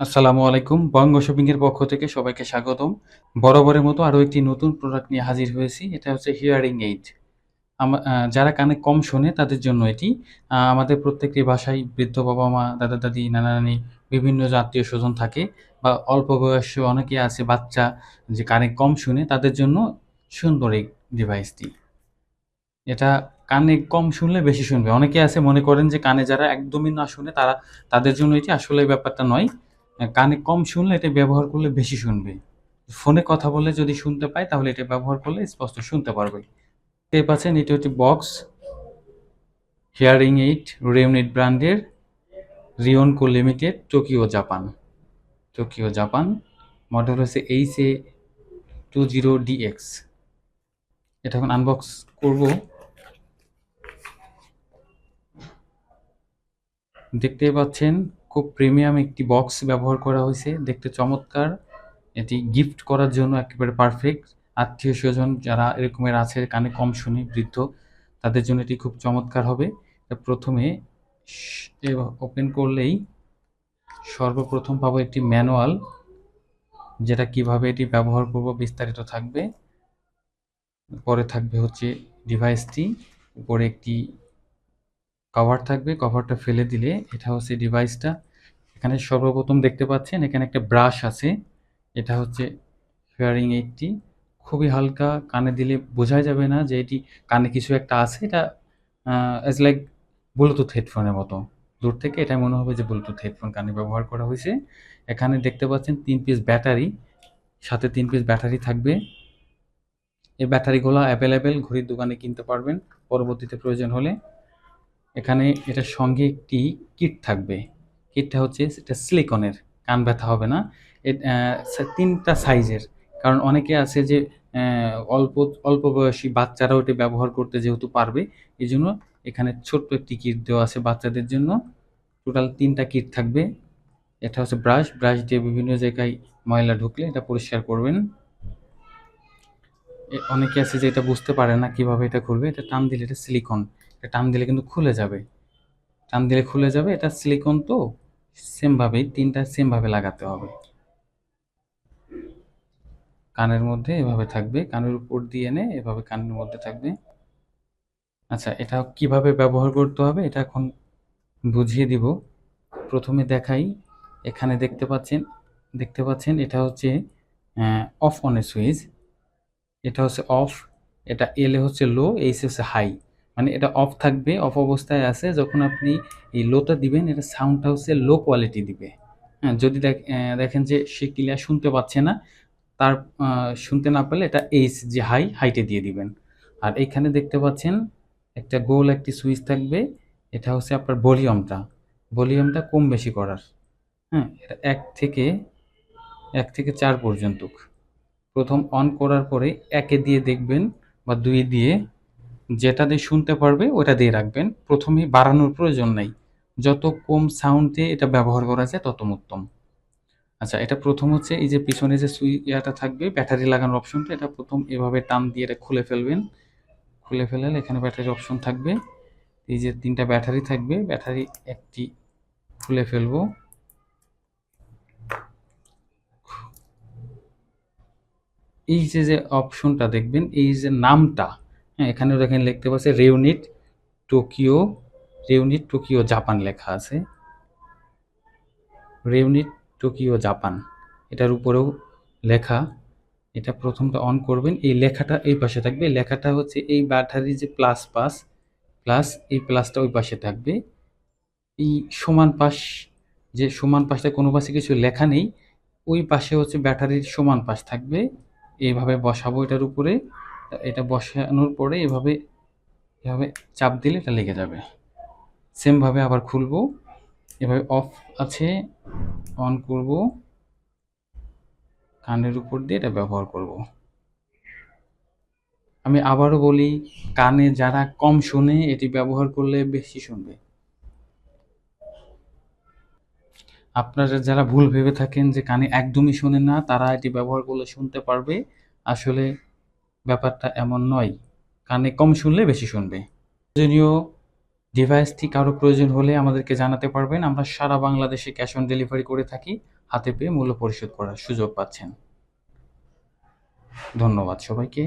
আসসালামু আলাইকুম। বঙ্গ শপিং এর পক্ষ থেকে সবাইকে স্বাগতম। বরাবরের মতো আরও একটি নতুন প্রোডাক্ট নিয়ে হাজির হয়েছি। এটা হচ্ছে হিয়ারিং এইড যারা কানে কম শোনে তাদের জন্য এটি। আমাদের প্রত্যেকটি বাসায় বৃদ্ধ বাবা মা, দাদা দাদি, নানা নানি, বিভিন্ন যে আত্মীয় স্বজন থাকে বা অল্প বয়স্ক অনেকে আছে বাচ্চা যে কানে কম শুনে তাদের জন্য সুন্দর এই ডিভাইসটি এটা কানে কম শুনলে বেশি শুনবে। অনেকে আছে মনে করেন যে কানে যারা একদমই না শুনে তারা, তাদের জন্য এটি আসলে ব্যাপারটা নয়। কানে কম শুনলে এটা ব্যবহার করলে বেশি শুনবে। ফোনে কথা বলে যদি শুনতে পায়, তাহলে এটা ব্যবহার করলে স্পষ্ট শুনতে পারবে। দেখতে পাচ্ছেন, এটি হচ্ছে বক্স। হিয়ারিং এইট রেউনিট ব্র্যান্ডের Rion Co limited, Tokyo, Japan. Tokyo, Japan. Model হচ্ছে H A two zero DX. এটা এখন আনবক্স করব। দেখতে পাচ্ছেন খুব প্রিমিয়াম একটি বক্স ব্যবহার করা হয়েছে। দেখতে চমৎকার। এটি গিফট করার জন্য একেবারে পারফেক্ট আত্মীয় স্বজন যারা এরকমের আছে, কানে কম শুনি, বৃদ্ধ, তাদের জন্য এটি খুব চমৎকার হবে। প্রথমে ওপেন করলেই সর্বপ্রথম পাবো একটি ম্যানুয়াল যেটা কীভাবে এটি ব্যবহার করব বিস্তারিত থাকবে। পরে থাকবে হচ্ছে ডিভাইসটি উপরে একটি কভার থাকবে। কভারটা ফেলে দিলে এটা হচ্ছে ডিভাইসটা এখানে সর্বপ্রথম দেখতে পাচ্ছেন, এখানে একটা ব্রাশ আছে। এটা হচ্ছে ফেয়ারিং এইটটি খুবই হালকা, কানে দিলে বোঝা যাবে না যে এটি কানে কিছু একটা আছে। এটা অ্যাজ লাইক ব্লুটুথ হেডফোনের মতো। দূর থেকে এটা মনে হবে যে ব্লুটুথ হেডফোন কানে ব্যবহার করা হয়েছে। এখানে দেখতে পাচ্ছেন তিন পিস ব্যাটারি সাথে তিন পিস ব্যাটারি থাকবে। এই ব্যাটারিগুলো অ্যাভেলেবেল ঘড়ির দোকানে কিনতে পারবেন, পরবর্তীতে প্রয়োজন হলে। এখানে এটার সঙ্গে একটি কিট থাকবে। কিটটা হচ্ছে এটা সিলিকনের, কান ব্যথা হবে না। তিনটা সাইজের। কারণ অনেকে আছে যে অল্প অল্প বয়সী বাচ্চারাও এটা ব্যবহার করতে যেহেতু পারবে এই জন্য এখানে ছোট্ট একটি কিট দেওয়া আছে বাচ্চাদের জন্য। টোটাল তিনটা কিট থাকবে। এটা হচ্ছে ব্রাশ। ব্রাশ দিয়ে বিভিন্ন জায়গায় ময়লা ঢুকলে এটা পরিষ্কার করবেন। অনেকে আছে যে এটা বুঝতে পারে না কীভাবে এটা খুলবে। এটা টান দিলে এটা সিলিকন। এটা টান দিলে কিন্তু খুলে যাবে। টান দিলে খুলে যাবে। এটা সিলিকন তো সেম ভাবেই তিনটা সেম ভাবে লাগাতে হবে। কানের মধ্যে এভাবে থাকবে, কানের উপর দিয়ে এনে এভাবে কানের মধ্যে থাকবে। আচ্ছা এটা কীভাবে ব্যবহার করতে হবে, এটা এখন বুঝিয়ে দিব। প্রথমে দেখাই, এখানে দেখতে পাচ্ছেন দেখতে পাচ্ছেন, এটা হচ্ছে অফ অনের সুইচ। এটা হচ্ছে অফ, এটা এলে হচ্ছে লো, এইচ হচ্ছে হাই। মানে এটা অফ থাকবে অফ অবস্থায় আছে। যখন আপনি এই লোটা দিবেন, এটা সাউন্ডটা হচ্ছে লো কোয়ালিটি দিবে। হ্যাঁ যদি দেখ- দেখেন যে সে ক্লিয়ার শুনতে পাচ্ছে না, তার শুনতে না পারলে এটা এইচ যে হাই হাইটে দিয়ে দিবেন। আর এখানে দেখতে পাচ্ছেন, একটা গোল একটি সুইচ থাকবে। এটা হচ্ছে আপনার ভলিউমটা ভলিউমটা কম বেশি করার। হ্যাঁ এটা এক থেকে এক থেকে চার পর্যন্ত। প্রথম অন করার পরে একে দিয়ে দেখবেন বা দুই দিয়ে যেটা দিয়ে শুনতে পারবে ওটা দিয়ে রাখবেন। প্রথমে বাড়ানোর প্রয়োজন নাই। যত কম সাউন্ডে এটা ব্যবহার করা যায়, তত উত্তম। আচ্ছা এটা প্রথম হচ্ছে এই যে পিছনে যে সুই ইয়াটা থাকবে, ব্যাটারি লাগানোর অপশনটা এটা প্রথম এভাবে টান দিয়ে এটা খুলে ফেলবেন। খুলে ফেলালে এখানে ব্যাটারির অপশন থাকবে। এই যে তিনটা ব্যাটারি থাকবে, ব্যাটারি একটি খুলে ফেলব। এই যে যে অপশনটা দেখবেন, এই যে নামটা হ্যাঁ এখানে দেখেন লিখতে পাচ্ছে Reunit Tokyo Reunit Tokyo, Japan লেখা আছে। রেউনিট টোকিও, জাপান, এটার উপরেও লেখা। এটা প্রথমটা অন করবেন, এই লেখাটা এই পাশে থাকবে। লেখাটা হচ্ছে এই ব্যাটারি যে প্লাস পাস প্লাস এই প্লাসটা ওই পাশে থাকবে। এই সমান পাশ যে সমান পাশটা কোনো পাশে কিছু লেখা নেই, ওই পাশে হচ্ছে ব্যাটারির সমান পাশ থাকবে। এইভাবে বসাবো এটার উপরে। এটা বসানোর পরে এভাবে এভাবে চাপ দিলে এটা লেগে যাবে। সেমভাবে আবার খুলবো। এভাবে অফ আছে অন করব। কানের উপর দিয়ে এটা ব্যবহার করব। আমি আবারও বলি, কানে যারা কম শোনে, এটি ব্যবহার করলে বেশি শুনবে। আপনারা যারা ভুল ভেবে থাকেন যে কানে একদমই শোনেন না, তারা এটি ব্যবহার করলে শুনতে পারবে। আসলে ব্যাপারটা এমন নয়। কানে কম শুনলে বেশি শুনবে। প্রয়োজনীয় ডিভাইসটি কারও প্রয়োজন হলে আমাদেরকে জানাতে পারবেন। আমরা সারা বাংলাদেশে ক্যাশ অন ডেলিভারি করে থাকি, হাতে পেয়ে মূল্য পরিশোধ করার সুযোগ পাচ্ছেন। ধন্যবাদ সবাইকে।